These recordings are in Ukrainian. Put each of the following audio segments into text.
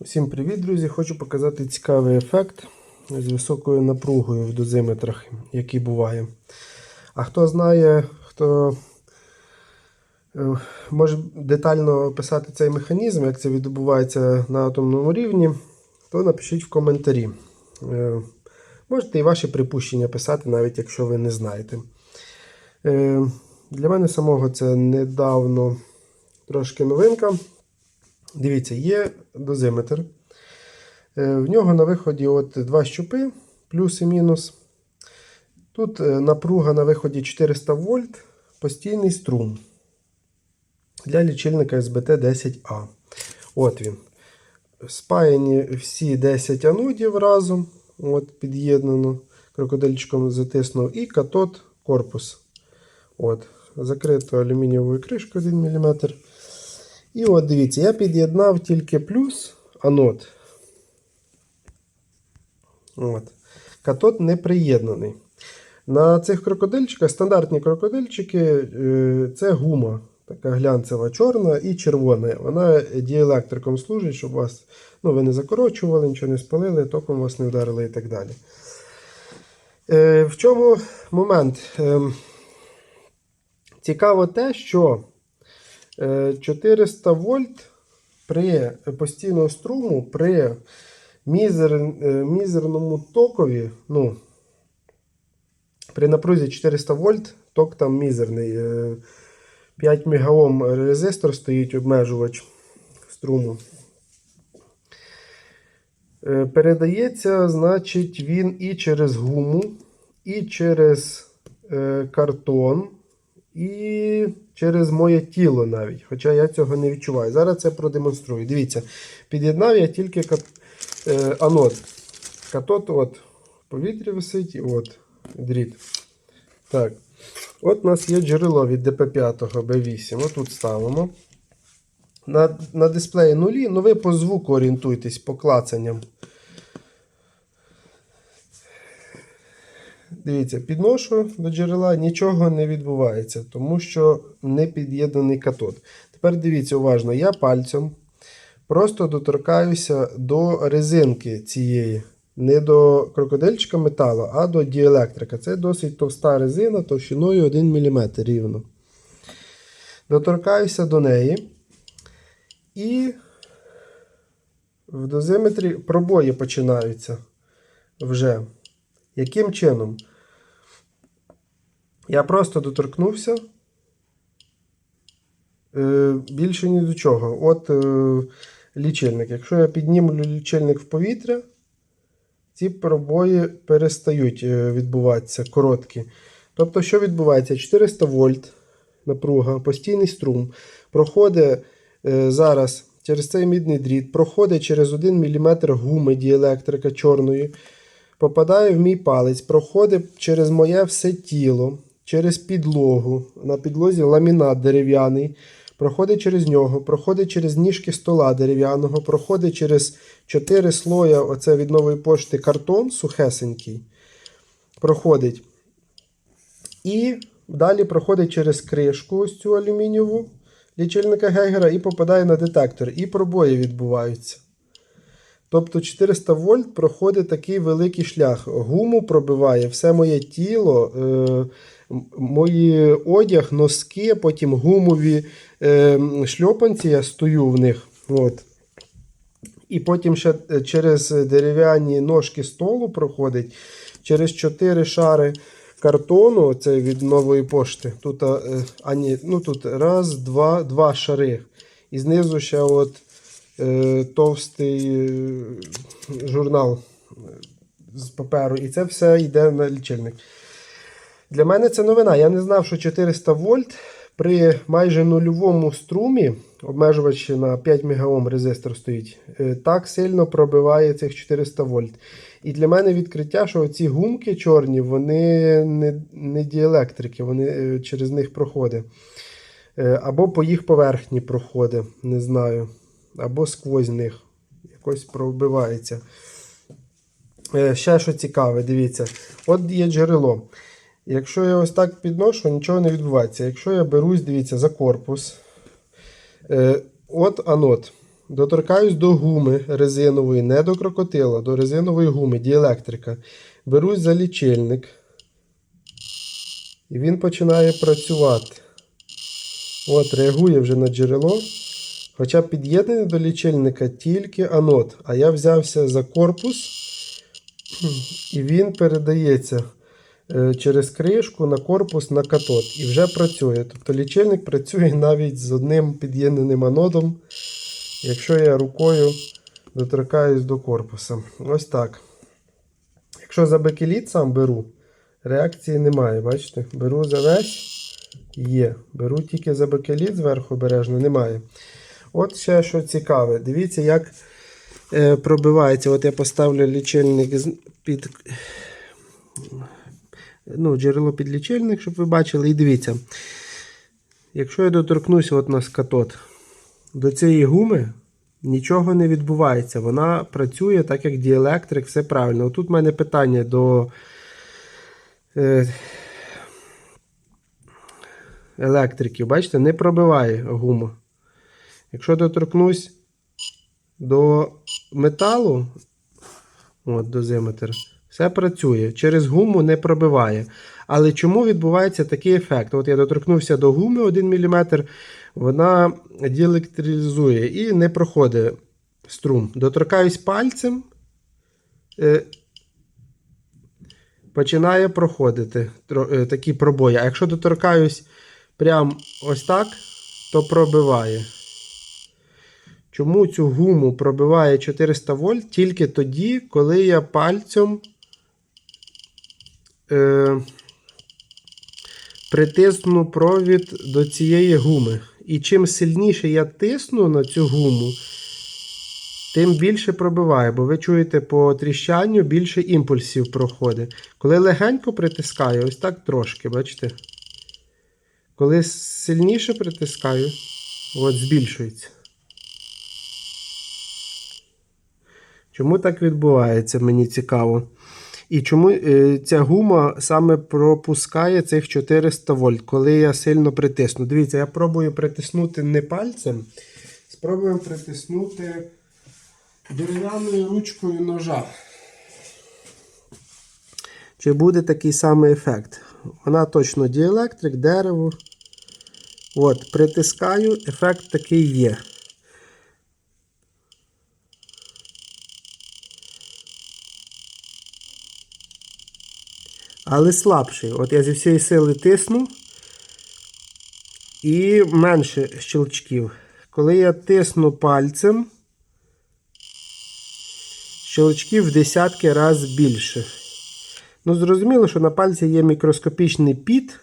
Усім привіт, друзі! Хочу показати цікавий ефект з високою напругою в дозиметрах, який буває. А хто знає, хто е, може детально описати цей механізм, як це відбувається на атомному рівні, то напишіть в коментарі. Е, Можете і ваші припущення писати, навіть якщо ви не знаєте. Е, Для мене самого це недавно трошки новинка. Дивіться, є дозиметр. Е, В нього на виході от два щупи, плюс і мінус. Тут е, напруга на виході 400 вольт, постійний струм для лічильника SBT10A. От він. Спаяні всі 10 анодів разом. От, під'єднано. Крокодильчиком затиснув. І катод корпус. От, Закрито алюмінієвою кришкою 1 мм. І от дивіться, я під'єднав тільки плюс анод. От. Катод не приєднаний. На цих крокодильчиках, стандартні крокодильчики, е, це гума. Така глянцева чорна і червона. Вона діелектриком служить, щоб вас ну, ви не закорочували, нічого не спалили, током вас не вдарили і так далі. Е, В чому момент? Е, Цікаво те, що 400 вольт при постійному струму, при мізер, е, мізерному токові, ну, при напрузі 400 вольт, ток там мізерний. е, 5 мегаом резистор стоїть обмежувач струму. Е, Передається, значить, він і через гуму, і через е, картон, і через моє тіло навіть. Хоча я цього не відчуваю. Зараз це продемонструю. Дивіться, під'єднав я тільки кат, е, анод. Катод от, в повітрі висить от дріт. Так. От у нас є джерело від DP5 B8. Отут ставимо. На на дисплеї нулі, ну ви по звуку орієнтуйтесь по клацанням. Дивіться, підношу до джерела, нічого не відбувається, тому що не під'єднаний катод. Тепер дивіться уважно, я пальцем просто доторкаюся до резинки цієї. Не до крокодильчика металу, а до діелектрика. Це досить товста резина товщиною 1 мм рівно. Доторкаюся до неї. І в дозиметрі пробої починаються вже. Яким чином? Я просто доторкнувся. Е, більше ні до чого. От е, лічильник. Якщо я піднімлю лічильник в повітря, ці пробої перестають е, відбуватися короткі. Тобто, що відбувається? 400 вольт напруга, постійний струм проходить зараз через цей мідний дріт, проходить через 1 мм гуми діелектрика чорної, попадає в мій палець, проходить через моє все тіло, через підлогу. На підлозі ламінат дерев'яний. Проходить через нього, проходить через ніжки стола дерев'яного, проходить через 4 слоя оце від нової пошти картон сухесенький. Проходить. І далі проходить через кришку ось цю алюмінієву лічильника Гейгера і попадає на детектор. І пробої відбуваються. Тобто 400 вольт проходить такий великий шлях. Гуму пробиває все моє тіло, е, мої одяг, носки, потім гумові е, шльопанці, я стою в них. От. І потім ще через дерев'яні ножки столу проходить, через 4 шари картону, це від нової пошти. Тут, е, а ні, ну тут раз, два, два шари. І знизу ще от е, товстий е, журнал з паперу. І це все йде на лічильник. Для мене це новина. Я не знав, що 400 вольт при майже нульовому струмі, обмежувач на 5 мегаом резистор стоїть, е, так сильно пробиває цих 400 вольт. І для мене відкриття, що ці гумки чорні, вони не не діелектрики, вони е, через них проходять. Е, Або по їх поверхні проходить, не знаю. Або сквозь них. Якось пробивається. Ще що цікаве, дивіться. От є джерело. Якщо я ось так підношу, нічого не відбувається. Якщо я берусь, дивіться, за корпус. Е, От анод. доторкаюсь до гуми резинової, не до крокотила, до резинової гуми, діелектрика. Берусь за лічильник. І він починає працювати. От, реагує вже на джерело. Хоча під'єднаний до лічильника тільки анод. А я взявся за корпус, і він передається через кришку на корпус на катод. І вже працює. Тобто лічильник працює навіть з одним під'єднаним анодом, якщо я рукою доторкаюсь до корпуса. Ось так. Якщо за бекеліт сам беру, реакції немає. Бачите? Беру за весь. Є. Беру тільки за бакеліт зверху обережно, немає. От ще що цікаве. Дивіться, як е, пробивається. От я поставлю лічильник під ну, джерело під лічильник, щоб ви бачили. І дивіться. Якщо я доторкнуся от на скатот до цієї гуми, нічого не відбувається. Вона працює так, як діелектрик, все правильно. Отут в мене питання до. Е, електриків, бачите, не пробиває гума. Якщо доторкнусь до металу, от дозиметр, все працює. Через гуму не пробиває. Але чому відбувається такий ефект? От я доторкнувся до гуми 1 мм, вона діелектризує і не проходить струм. Доторкаюсь пальцем. е, Починає проходити е, такі пробої. А якщо доторкаюсь прям ось так, то пробиває. Чому цю гуму пробиває 400 вольт тільки тоді, коли я пальцем е, притисну провід до цієї гуми. І чим сильніше я тисну на цю гуму, тим більше пробиває, бо ви чуєте по тріщанню більше імпульсів проходить. Коли легенько притискаю, ось так трошки, бачите? Коли сильніше притискаю, от збільшується. Чому так відбувається, мені цікаво. І чому е, ця гума саме пропускає цих 400 вольт, коли я сильно притисну. Дивіться, я пробую притиснути не пальцем, спробуємо притиснути дерев'яною ручкою ножа. Чи буде такий самий ефект? Вона точно діелектрик, дерево. От, притискаю, ефект такий є. Але слабший. От я зі всієї сили тисну і менше щелчків. Коли я тисну пальцем, щелчків в десятки разів більше. Ну, зрозуміло, що на пальці є мікроскопічний піт,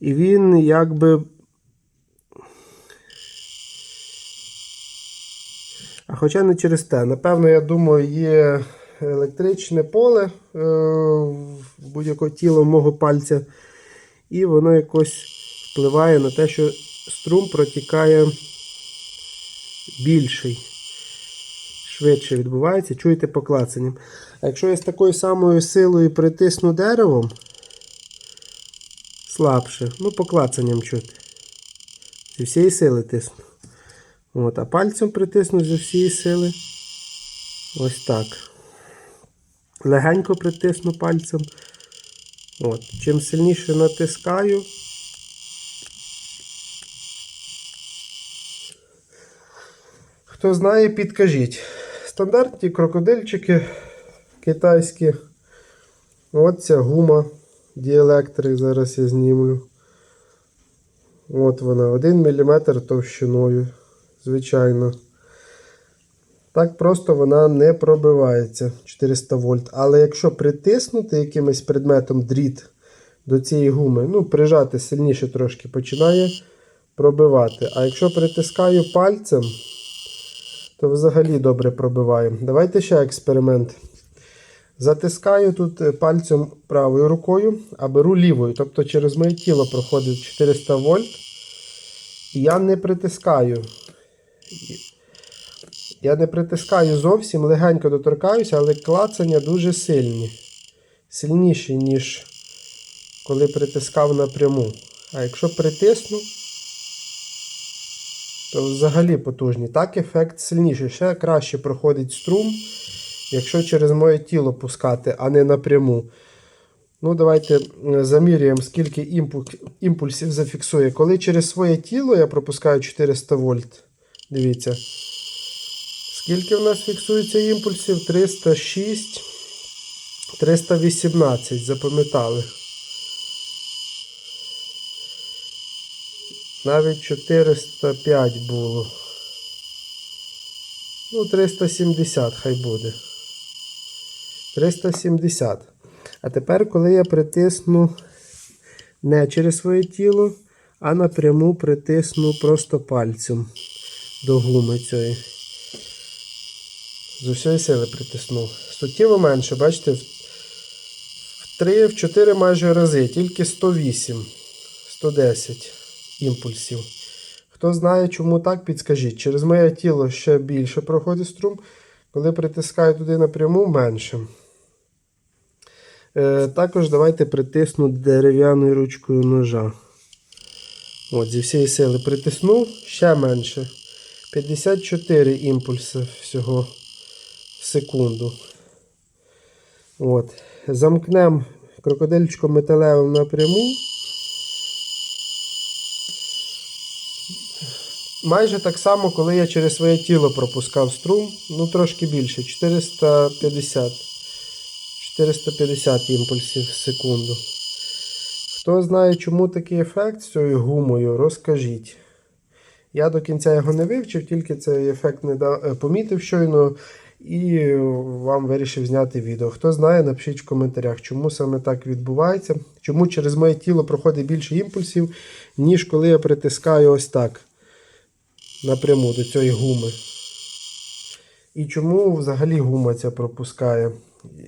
і він якби. А хоча не через те. Напевно, я думаю, є електричне поле е, будь-якого тіла мого пальця, і воно якось впливає на те, що струм протікає більший. Швидше відбувається, чуєте поклацанням. А якщо я з такою самою силою притисну деревом, слабше, ну, поклацанням чути. Зі всієї сили тисну. От, а пальцем притисну зі всієї сили. Ось так. Легенько притисну пальцем. От. Чим сильніше натискаю, Хто знає, підкажіть. Стандартні крокодильчики китайські. От ця гума діелектрик. Зараз я знімлю. От вона, 1 мм товщиною. Звичайно. Так просто вона не пробивається 400 вольт. Але якщо притиснути якимось предметом дріт до цієї гуми, ну, прижати сильніше трошки, починає пробивати. А якщо притискаю пальцем, то взагалі добре пробиває. Давайте ще експеримент. Затискаю тут е, пальцем правою рукою, а беру лівою. Тобто через моє тіло проходить 400 вольт. І я не притискаю. Я не притискаю зовсім, легенько доторкаюся, але клацання дуже сильні. Сильніші, ніж коли притискав напряму. А якщо притисну, то взагалі потужні. Так ефект сильніший. Ще краще проходить струм, якщо через моє тіло пускати, а не напряму. Ну, давайте е, замірюємо, скільки імпульсів зафіксує. Коли через своє тіло я пропускаю 400 вольт. Дивіться. Скільки в нас фіксується імпульсів? 306, 318. Запам'ятали. Навіть 405 було. Ну, 370 хай буде. 370. А тепер, коли я притисну не через своє тіло, а напряму притисну просто пальцем до гуми цієї. З усієї сили притиснув. Суттєво менше, бачите, в 3-4 майже рази, тільки 108, 110 імпульсів. Хто знає, чому так, підскажіть. Через моє тіло ще більше проходить струм, коли притискаю туди напряму менше. Е, також давайте притисну дерев'яною ручкою ножа. От, зі всієї сили притиснув ще менше. 54 імпульси всього в секунду. От. Замкнемо крокодильчиком металевим напряму. Майже так само, коли я через своє тіло пропускав струм, ну трошки більше, 450. 450 імпульсів в секунду. Хто знає, чому такий ефект з цією гумою, розкажіть. Я до кінця його не вивчив, тільки цей ефект не е, помітив щойно і вам вирішив зняти відео. Хто знає, напишіть в коментарях, чому саме так відбувається, чому через моє тіло проходить більше імпульсів, ніж коли я притискаю ось так напряму до цієї гуми. І чому взагалі гума ця пропускає?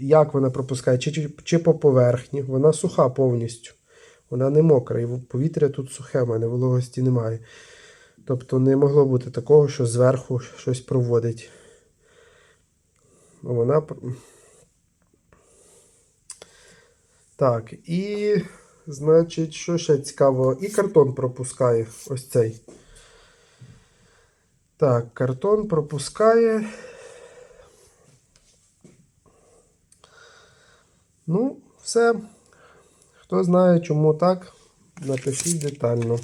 Як вона пропускає? Чи, чи, чи по поверхні? Вона суха повністю. Вона не мокра. І повітря тут сухе, в мене вологості немає. Тобто не могло бути такого, що зверху щось проводить. Вона. Так, і, значить, що ще цікаво, і картон пропускає ось цей. Так, картон пропускає. Ну, все. Хто знає, чому так, напишіть детально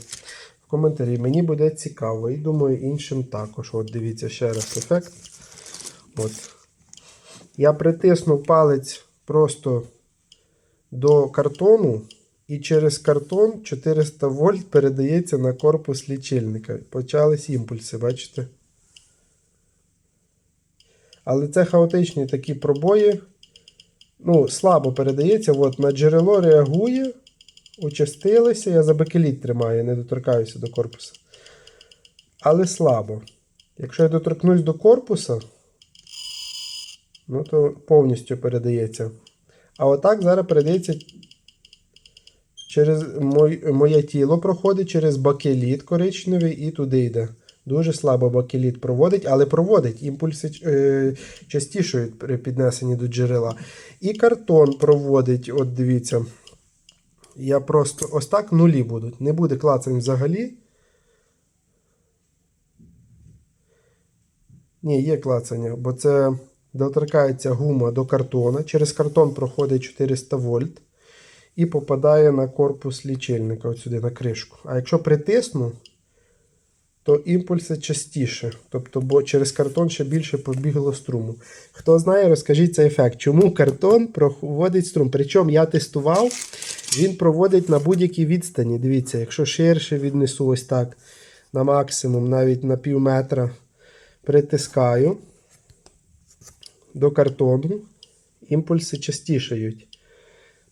в коментарі. Мені буде цікаво. І думаю, іншим також. От дивіться ще раз ефект. От. Я притиснув палець просто до картону, і через картон 400 вольт передається на корпус лічильника. Почались імпульси, бачите? Але це хаотичні такі пробої. Ну, слабо передається. От, на джерело реагує, участилися. Я за бакеліт тримаю, не доторкаюся до корпуса. Але слабо. Якщо я доторкнусь до корпуса, ну то повністю передається. А отак зараз передається через моє тіло проходить через бакеліт коричневий і туди йде. Дуже слабо бакеліт проводить, але проводить. Імпульси е, частішують при піднесенні до джерела. І картон проводить, от дивіться. Я просто ось так нулі будуть. Не буде клацань взагалі. Ні, є клацання, бо це доторкається гума до картона. Через картон проходить 400 вольт і попадає на корпус лічильника, от сюди на кришку. А якщо притисну, то імпульси частіше. Тобто, бо через картон ще більше побігло струму. Хто знає, розкажіть цей ефект. Чому картон проводить струм? Причому я тестував, він проводить на будь-якій відстані. Дивіться, якщо ширше віднесу ось так на максимум, навіть на пів метра, притискаю до картону, імпульси частішають.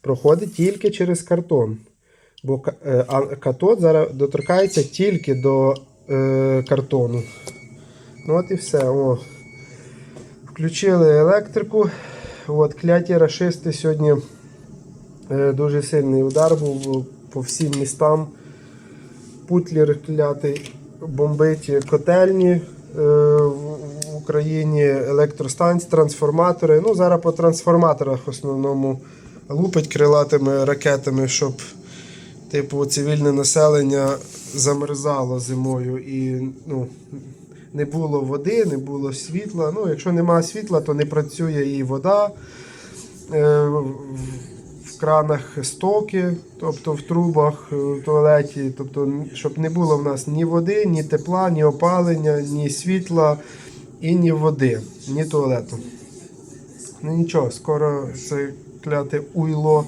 Проходить тільки через картон. Бо е, катод зараз доторкається тільки до е, картону. Ну от і все. О. Включили електрику. От, кляті рашисти сьогодні е, дуже сильний удар був по всім містам. Путлер клятий бомбить котельні е, Україні, електростанції, трансформатори. Ну, зараз по трансформаторах в основному лупить крилатими ракетами, щоб типу цивільне населення замерзало зимою і ну, не було води, не було світла. Ну, якщо немає світла, то не працює і вода. Е, в- кранах стоки, тобто в трубах е, в туалеті, тобто, щоб не було в нас ні води, ні тепла, ні опалення, ні світла і ні води, ні туалету. Ну нічого, скоро це кляте уйло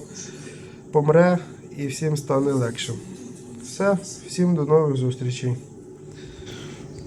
помре і всім стане легше. Все, всім до нових зустрічей.